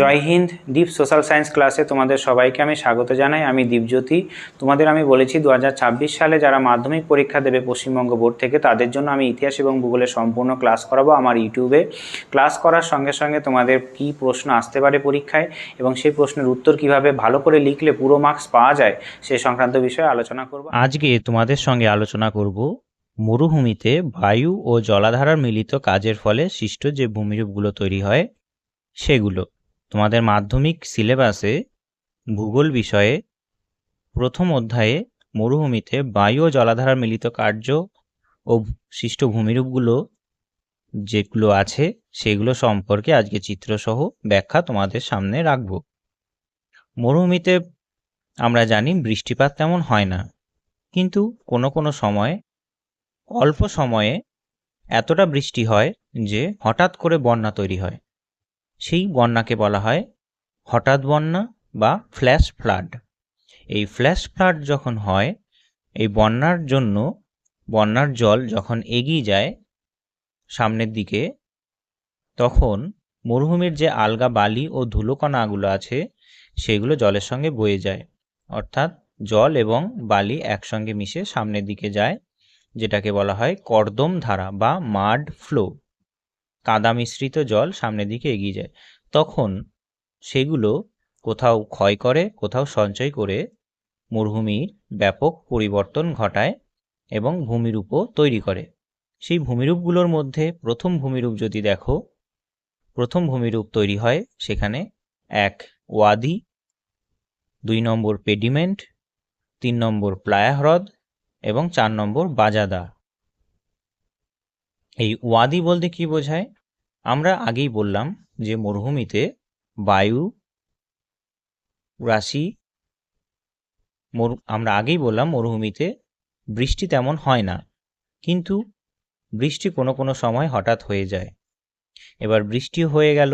জয় Hind Deep social science ক্লাসে তোমাদের সবাইকে আমি স্বাগত জানাই। আমি দীপজ্যোতি। তোমাদের আমি বলেছি দু হাজার ছাব্বিশ সালে যারা মাধ্যমিক পরীক্ষা দেবে পশ্চিমবঙ্গ বোর্ড থেকে, তাদের জন্য আমি ইতিহাস এবং ভূগোলের সম্পূর্ণ ক্লাস করাবো আমার ইউটিউবে। ক্লাস করার সঙ্গে সঙ্গে তোমাদের কি প্রশ্ন আসতে পারে পরীক্ষায় এবং সেই প্রশ্নের উত্তর কীভাবে ভালো করে লিখলে পুরো মার্কস পাওয়া যায়, সে সংক্রান্ত বিষয়ে আলোচনা করব। আজকে তোমাদের সঙ্গে আলোচনা করব মরুভূমিতে বায়ু ও জলাধারার মিলিত কাজের ফলে সৃষ্ট যে ভূমিরূপগুলো তৈরি হয়, সেগুলো। তোমাদের মাধ্যমিক সিলেবাসে ভূগোল বিষয়ে প্রথম অধ্যায়ে মরুভূমিতে বায়ু ও জলাধারার মিলিত কার্য ও সৃষ্ট ভূমিরূপগুলো যেগুলো আছে সেগুলো সম্পর্কে আজকে চিত্রসহ ব্যাখ্যা তোমাদের সামনে রাখব। মরুভূমিতে আমরা জানি বৃষ্টিপাত তেমন হয় না, কিন্তু কোনো কোনো সময়, অল্প সময়ে এতটা বৃষ্টি হয় যে হঠাৎ করে বন্যা তৈরি হয়। সেই বন্যাকে বলা হয় হঠাৎ বন্যা বা ফ্ল্যাশ ফ্লাড এই ফ্ল্যাশ ফ্লাড যখন হয়, এই বন্যার জন্য বন্যার জল যখন এগিয়ে যায় সামনের দিকে, তখন মরুভূমির যে আলগা বালি ও ধুলোকণাগুলো আছে, সেগুলো জলের সঙ্গে বয়ে যায়। অর্থাৎ জল এবং বালি একসঙ্গে মিশে সামনের দিকে যায়, যেটাকে বলা হয় কর্দম ধারা বা মাড ফ্লো। কাদা মিশ্রিত জল সামনের দিকে এগিয়ে যায়। তখন সেগুলো কোথাও ক্ষয় করে, কোথাও সঞ্চয় করে মরুভূমির ব্যাপক পরিবর্তন ঘটায় এবং ভূমিরূপও তৈরি করে। সেই ভূমিরূপগুলোর মধ্যে প্রথম ভূমিরূপ যদি দেখো, প্রথম ভূমিরূপ তৈরি হয় সেখানে এক ওয়াদি, দুই নম্বর পেডিমেন্ট, তিন নম্বর প্লায়া হ্রদ এবং চার নম্বর বাজাদা। এই ওয়াদি বলতে কি বোঝায়? আমরা আগেই বললাম যে মরুভূমিতে বায়ু, রাশি, মরু আমরা আগেই বললাম মরুভূমিতে বৃষ্টি তেমন হয় না, কিন্তু বৃষ্টি কোনো কোনো সময় হঠাৎ হয়ে যায়। এবার বৃষ্টি হয়ে গেল,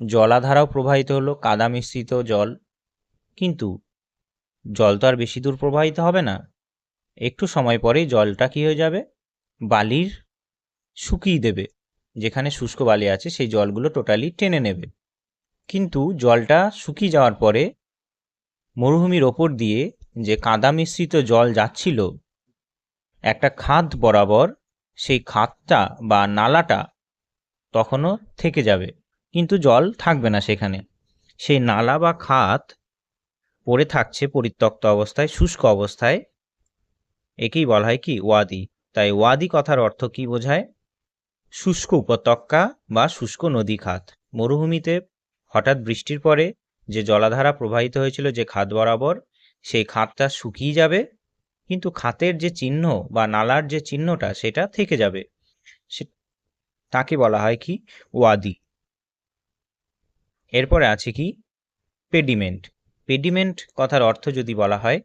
জলাধারাও প্রবাহিত হলো, কাদা মিশ্রিত জল, কিন্তু জল তো আর বেশি দূর প্রবাহিত হবে না। একটু সময় পরেই জলটা কী হয়ে যাবে? বালির শুকিয়ে দেবে। যেখানে শুষ্ক বালি আছে, সেই জলগুলো টোটালি টেনে নেবে। কিন্তু জলটা শুকিয়ে যাওয়ার পরে মরুভূমির ওপর দিয়ে যে কাদা মিশ্রিত জল যাচ্ছিল, একটা খাদ বরাবর সেই খাদটা বা নালাটা তখনও থেকে যাবে। কিন্তু জল থাকবে না সেখানে। সেই নালা বা খাত পড়ে থাকছে পরিত্যক্ত অবস্থায়, শুষ্ক অবস্থায়। একেই বলা হয় কি, ওয়াদি। তাই ওয়াদি কথার অর্থ কি বোঝায়? শুষ্ক উপত্যকা বা শুষ্ক নদী খাত। মরুভূমিতে হঠাৎ বৃষ্টির পরে যে জলাধারা প্রবাহিত হয়েছিল যে খাত বরাবর, সেই খাতটা শুকিয়ে যাবে, কিন্তু খাতের যে চিহ্ন বা নালার যে চিহ্নটা, সেটা থেকে যাবে। তাকে বলা হয় কি? ওয়াদি। এরপরে আছে কি? পেডিমেন্ট। পেডিমেন্ট কথার অর্থ যদি বলা হয়,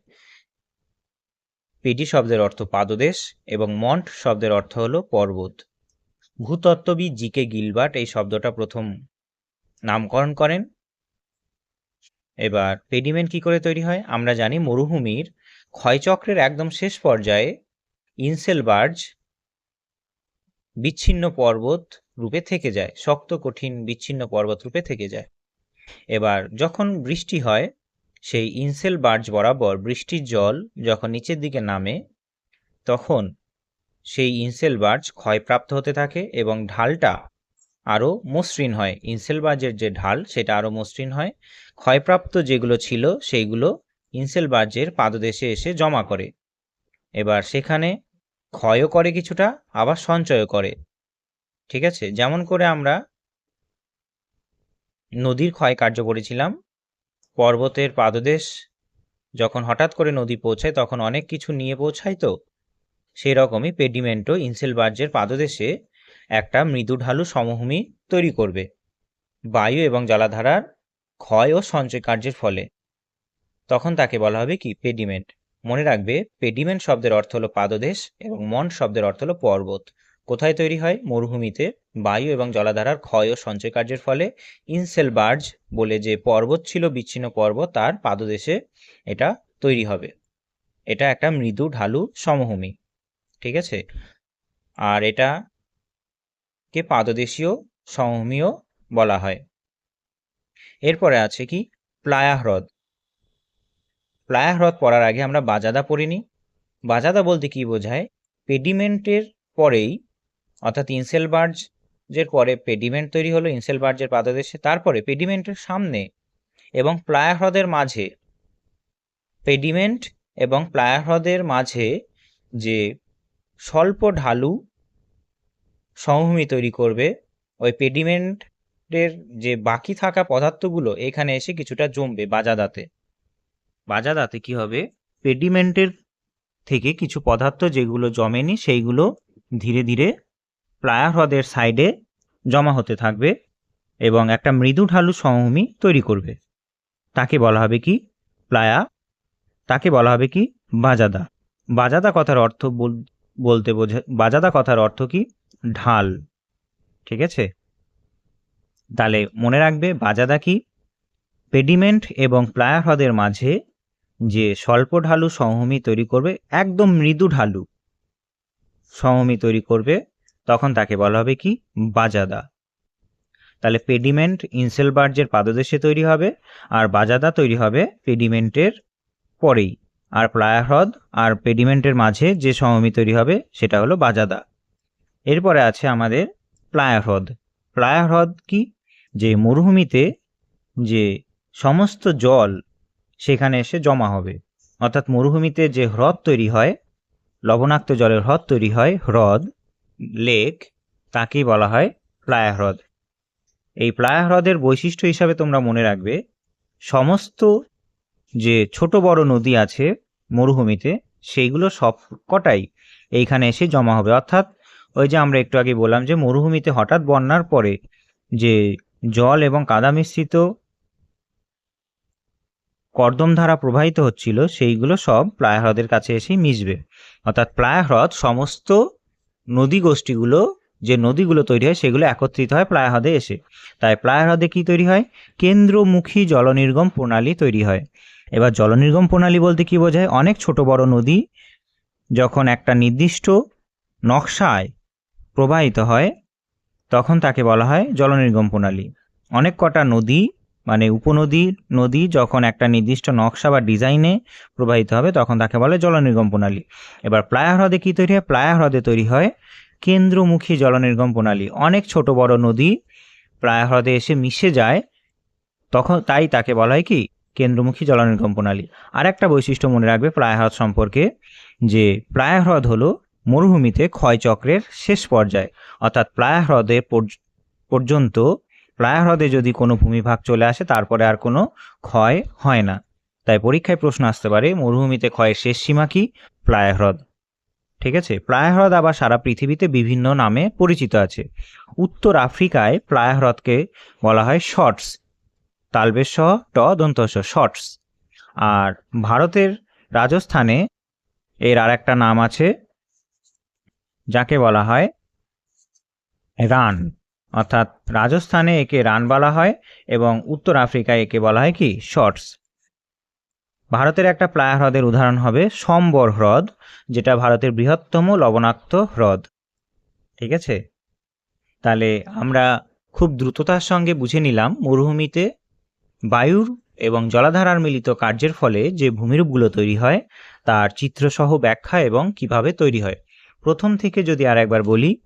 পেডি শব্দের অর্থ পাদদেশ এবং মন্ট শব্দের অর্থ হলো পর্বত। ভূতত্ত্ববিদ জি কে গিলবার্ট এই শব্দটা প্রথম নামকরণ করেন। এবার পেডিমেন্ট কি করে তৈরি হয়? আমরা জানি মরুভূমির ক্ষয়চক্রের একদম শেষ পর্যায়ে ইনসেলবার্জ বিচ্ছিন্ন পর্বত রূপে থেকে যায়, শক্ত, কঠিন, বিচ্ছিন্ন পর্বত রূপে থেকে যায়। এবার যখন বৃষ্টি হয়, সেই ইনসেল বার্জ বরাবর বৃষ্টির জল যখন নিচের দিকে নামে, তখন সেই ইনসেল বার্জ ক্ষয়প্রাপ্ত হতে থাকে এবং ঢালটা আরও মসৃণ হয়। ইনসেল বার্জের যে ঢাল, সেটা আরও মসৃণ হয়। ক্ষয়প্রাপ্ত যেগুলো ছিল, সেইগুলো ইনসেল বার্জের পাদদেশে এসে জমা করে। এবার সেখানে ক্ষয়ও করে কিছুটা, আবার সঞ্চয়ও করে। ঠিক আছে? যেমন করে আমরা নদীর ক্ষয় কার্য করেছিলাম, পর্বতের পাদদেশ যখন হঠাৎ করে নদী পৌঁছায়, তখন অনেক কিছু নিয়ে পৌঁছায় তো? সেই রকমই পেডিমেন্টও ইনসেল বার্জের পাদদেশে একটা মৃদু ঢালু সমভূমি তৈরি করবে। বায়ু এবং জলাধারার ক্ষয় ও সঞ্চয় কার্যের ফলে। তখন তাকে বলা হবে কি? পেডিমেন্ট। মনে রাখবে, পেডিমেন্ট শব্দের অর্থ হলো পাদদেশ এবং মন শব্দের অর্থ হলো পর্বত। কোথায় তৈরি হয়? মরুভূমিতে। বায়ু এবং জলাধারার ক্ষয় ও সঞ্চয় কার্যের ফলে ইনসেল বার্জ বলে যে পর্বত ছিল বিচ্ছিন্ন পর্বত, তার পাদদেশে এটা তৈরি হবে। এটা একটা মৃদু ঢালু সমভূমি। ঠিক আছে? আর এটা কে পাদদেশীয়, সমভূমিও বলা হয়। এরপরে আছে কি? প্লায়া হ্রদ প্লায়া হ্রদ পড়ার আগে আমরা বাজাদা পড়িনি বাজাদা বলতে কি বোঝায়? পেডিমেন্টের পরেই, অর্থাৎ ইনসেলবার্জের পরে পেডিমেন্ট তৈরি হলো, ইনসেলবার্জের পাদদেশে, তারপরে পেডিমেন্টের সামনে এবং প্লায়া হ্রদের মাঝে, পেডিমেন্ট এবং প্লায়া হ্রদের মাঝে যে স্বল্প ঢালু সমভূমি তৈরি করবে। ওই পেডিমেন্টের যে বাকি থাকা পদার্থগুলো, এখানে এসে কিছুটা জমবে বাজাদাতে। বাজাদাতে কি হবে? পেডিমেন্টের থেকে কিছু পদার্থ যেগুলো জমেনি, সেইগুলো ধীরে ধীরে প্লায়া হ্রদের সাইডে জমা হতে থাকবে এবং একটা মৃদু ঢালু সমভূমি তৈরি করবে। তাকে বলা হবে কি? প্লায়া। তাকে বলা হবে কি? বাজাদা। বাজাদা কথার অর্থ বলতে বোঝা, বাজাদা কথার অর্থ কি? ঢাল। ঠিক আছে? তাহলে মনে রাখবে বাজাদা কি? পেডিমেন্ট এবং প্লায়া হ্রদের মাঝে যে স্বল্প ঢালু সমভূমি তৈরি করবে, একদম মৃদু ঢালু সমভূমি তৈরি করবে, তখন তাকে বলা হবে কি? বাজাদা। তাহলে পেডিমেন্ট ইনসেলবার্জের পাদদেশে তৈরি হবে, আর বাজাদা তৈরি হবে পেডিমেন্টের পরেই। আর প্লায়া হ্রদ আর পেডিমেন্টের মাঝে যে সমভূমি তৈরি হবে, সেটা হলো বাজাদা। এরপরে আছে আমাদের প্লায়া হ্রদ প্লায়া হ্রদ কি? যে মরুভূমিতে যে সমস্ত জল, সেখানে এসে জমা হবে। অর্থাৎ মরুভূমিতে যে হ্রদ তৈরি হয়, লবণাক্ত জলের হ্রদ তৈরি হয়, হ্রদ, লেক, তাকেই বলা হয় প্লায়া হ্রদ এই প্লায়া হ্রদের বৈশিষ্ট্য হিসাবে তোমরা মনে রাখবে, সমস্ত যে ছোট বড় নদী আছে মরুভূমিতে, সেইগুলো সব কটাই এইখানে এসে জমা হবে। অর্থাৎ ওই যে আমরা একটু আগে বললাম যে মরুভূমিতে হঠাৎ বন্যার পরে যে জল এবং কাদা মিশ্রিত কর্দম ধারা প্রবাহিত হচ্ছিল, সেইগুলো সব প্লায়া হ্রদের কাছে এসে মিশবে। অর্থাৎ প্লায়া হ্রদ সমস্ত নদী গোষ্ঠীগুলো, যে নদীগুলো তৈরি হয়, সেগুলো একত্রিত হয় প্লায়া হ্রদে এসে। তাই প্লায়া হ্রদে কি তৈরি হয়? কেন্দ্রমুখী জলনির্গম প্রণালী তৈরি হয়। এবার জলনির্গম প্রণালী বলতে কি বোঝায়? অনেক ছোট বড় নদী যখন একটা নির্দিষ্ট নকশায় প্রবাহিত হয়, তখন তাকে বলা হয় জলনির্গম প্রণালী। অনেক কটা নদী মানে উপনদী, নদী যখন একটা নির্দিষ্ট নকশা বা ডিজাইনে প্রবাহিত হবে, তখন তাকে বলে জলনির্গম প্রণালী। এবার প্লায়া হ্রদে কী তৈরি হয়? প্লায়া হ্রদে তৈরি হয় কেন্দ্রমুখী জলনির্গম প্রণালী। অনেক ছোট বড় নদী প্লায়া হ্রদে এসে মিশে যায়, তখন তাই তাকে বলা হয় কি? কেন্দ্রমুখী জলনির্গম প্রণালী। আর একটা বৈশিষ্ট্য মনে রাখবে প্লায়া হ্রদ সম্পর্কে, যে প্লায়া হ্রদ হলো মরুভূমিতে ক্ষয়চক্রের শেষ পর্যায়। অর্থাৎ প্লায়া হ্রদে পর্য- পর্যন্ত প্লায়া হ্রদে যদি কোনো ভূমিভাগ চলে আসে, তারপরে আর কোনো ক্ষয় হয় না। তাই পরীক্ষায় প্রশ্ন আসতে পারে, মরুভূমিতে ক্ষয়ের শেষ সীমা কি? প্লায়া হ্রদ ঠিক আছে? প্লায়া হ্রদ আবার সারা পৃথিবীতে বিভিন্ন নামে পরিচিত আছে। উত্তর আফ্রিকায় প্লায়া হ্রদকে বলা হয় শর্টস। তালবেশ ট দন্তস শর্টস। আর ভারতের রাজস্থানে এর আর একটা নাম আছে, যাকে বলা হয় রান। অর্থাৎ রাজস্থানে একে রান বলা হয় এবং উত্তর আফ্রিকায় একে বলা হয় কি, শর্টস। ভারতের একটা প্লায়া হ্রদের উদাহরণ হবে, সম্বর হ্রদ, যেটা ভারতের বৃহত্তম লবণাক্ত হ্রদ। ঠিক আছে? তাহলে আমরা খুব দ্রুততার সঙ্গে বুঝে নিলাম মরুভূমিতে বায়ুর এবং জলাধারার মিলিত কার্যের ফলে যে ভূমিরূপগুলো তৈরি হয়, তার চিত্রসহ ব্যাখ্যা এবং কীভাবে তৈরি হয়। প্রথম থেকে যদি আর একবার বলি,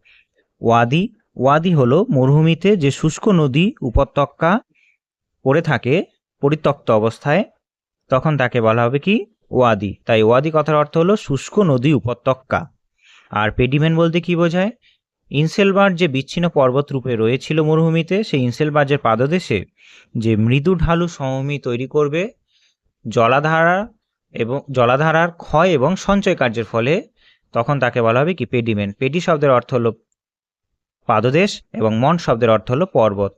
ওয়াদি ওয়াদি হলো মরুভূমিতে যে শুষ্ক নদী উপত্যকা পড়ে থাকে, পরিত্যক্ত অবস্থায়, তখন তাকে বলা হবে কি? ওয়াদি। তাই ওয়াদি কথার অর্থ হলো শুষ্ক নদী উপত্যকা। আর পেডিমেন্ট বলতে কি বোঝায়? ইনসেলবার যে বিচ্ছিন্ন পর্বত রূপে রয়েছিল মরুভূমিতে, সেই ইনসেলবার্জের পাদদেশে যে মৃদু ঢালু সমভূমি তৈরি করবে, জলাধারা এবং, জলাধারার ক্ষয় এবং সঞ্চয় কার্যের ফলে, তখন তাকে বলা হবে কি? পেডিমেন্ট। পেডি শব্দের অর্থ হলো পাদদেশ এবং মন শব্দের অর্থ হলো পর্বত।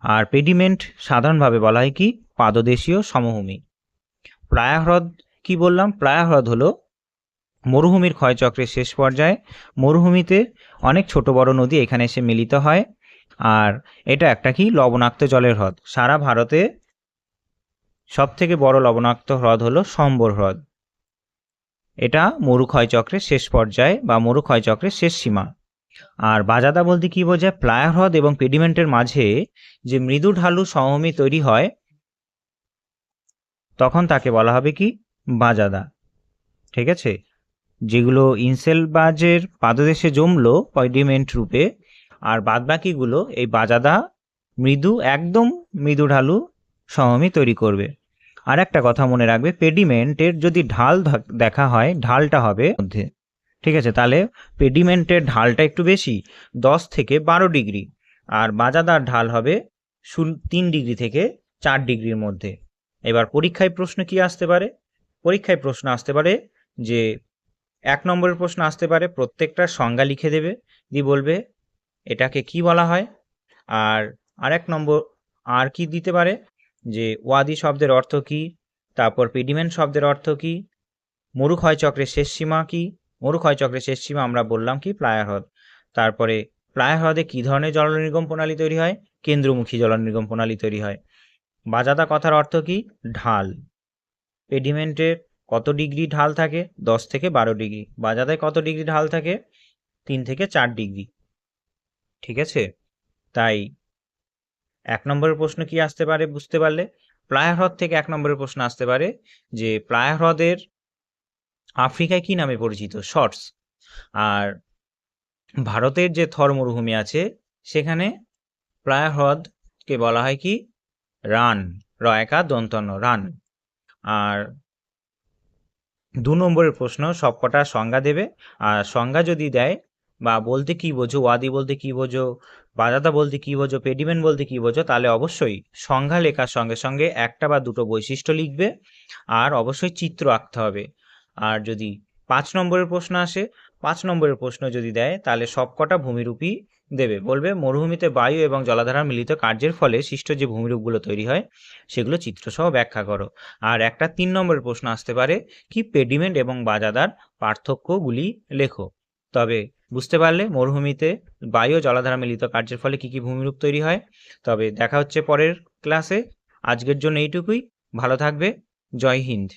আর পেডিমেন্ট সাধারণভাবে বলা হয় কি? পাদদেশীয় সমভূমি। প্লায়া হ্রদ কি বললাম? প্লায়া হ্রদ হলো মরুভূমির ক্ষয়চক্রের শেষ পর্যায়ে মরুভূমিতে অনেক ছোট বড় নদী এখানে এসে মিলিত হয়। আর এটা একটা কি? লবণাক্ত জলের হ্রদ। সারা ভারতে সব থেকে বড় লবণাক্ত হ্রদ হলো সম্বর হ্রদ। এটা মরু ক্ষয়চক্রের শেষ পর্যায়ে বা মরু ক্ষয়চক্রের শেষ সীমা। আর বাজাদা বলতে কি বোঝায়? প্লায়া হ্রদ এবং পেডিমেন্টের মাঝে যে মৃদু ঢালু সমভূমি তৈরি হয়, তখন তাকে বলা হবে কি? বাজাদা। ঠিক আছে? যেগুলো ইনসেলবাজের পাদদেশে জমলো পেডিমেন্ট রূপে, আর বাদবাকিগুলো এই বাজাদা মৃদু, একদম মৃদু ঢালু সমভূমি তৈরি করবে। আর একটা কথা মনে রাখবে, পেডিমেন্টের যদি ঢাল দেখা হয়, ঢালটা হবে মধ্যে। ঠিক আছে, তাহলে পেডিমেন্টের ঢালটা একটু বেশি, দশ থেকে বারো ডিগ্রি, আর বাজাদার ঢাল হবে তিন ডিগ্রি থেকে চার ডিগ্রির মধ্যে। এবার পরীক্ষায় প্রশ্ন কি আসতে পারে? পরীক্ষায় প্রশ্ন আসতে পারে যে এক নম্বরের প্রশ্ন আসতে পারে প্রত্যেকটার সংজ্ঞা লিখে দেবে, দিয়ে বলবে এটাকে কি বলা হয়? আর আরেক নম্বর, আর কি দিতে পারে? যে ওয়াদি শব্দের অর্থ কি? তারপর পেডিমেন্ট শব্দের অর্থ কি? মরুক্ষয় চক্রের শেষ সীমা কি? মরুক্ষয় চক্রের শেষ সীমা আমরা বললাম কি? প্লায়া হ্রদ। তারপরে প্লায়া হ্রদে কী ধরনের জলনির্গম প্রণালী তৈরি হয়? কেন্দ্রমুখী জলনির্গম প্রণালী তৈরি হয়। বাজাদা কথার অর্থ কি? ঢাল। পেডিমেন্টের কত ডিগ্রি ঢাল থাকে? দশ থেকে বারো ডিগ্রি। বাজাতে কত ডিগ্রি ঢাল থাকে? তিন থেকে চার ডিগ্রি। ঠিক আছে? তাই এক নম্বরের প্রশ্ন কি আসতে পারে বুঝতে পারলে? প্লায়া হ্রদ থেকে এক নম্বরের প্রশ্ন আসতে পারে যে প্লায়া হ্রদের আফ্রিকায় কি নামে পরিচিত? শর্টস। আর ভারতের যে থর মরুভূমি আছে, সেখানে প্লায়া হ্রদকে বলা হয় কি? Run, রয়কা, দন্তন্য, run. আর দু নম্বরের প্রশ্ন, সবকটা সংজ্ঞা দেবে। আর সংজ্ঞা যদি দেয় বা বলতে কি বোঝো, ওয়াদি বলতে কি বোঝো বাজাদা বলতে কি বোঝো পেডিমেন্ট বলতে কি বোঝো, তাহলে অবশ্যই সংজ্ঞা লেখার সঙ্গে সঙ্গে একটা বা দুটো বৈশিষ্ট্য লিখবে আর অবশ্যই চিত্র আঁকতে হবে। আর যদি পাঁচ নম্বরের প্রশ্ন আসে, পাঁচ নম্বরের প্রশ্ন যদি দেয়, তাহলে সবকটা ভূমিরূপী দেবে। বলবে, মরুভূমিতে বায়ু এবং জলাধারার মিলিত কার্যের ফলে সৃষ্ট যে ভূমিরূপগুলো তৈরি হয়, সেগুলো চিত্রসহ ব্যাখ্যা করো। আর একটা তিন নম্বরের প্রশ্ন আসতে পারে, কি পেডিমেন্ট এবং বাজাদার পার্থক্যগুলি লেখো? তবে, বুঝতে পারলে, মরুভূমিতে বায়ু জলাধারা মিলিত কার্যের ফলে কি কি ভূমিরূপ তৈরি হয়? তবে, দেখা হচ্ছে পরের ক্লাসে। আজকের জন্য এইটুকুই। ভালো থাকবে। জয় হিন্দ।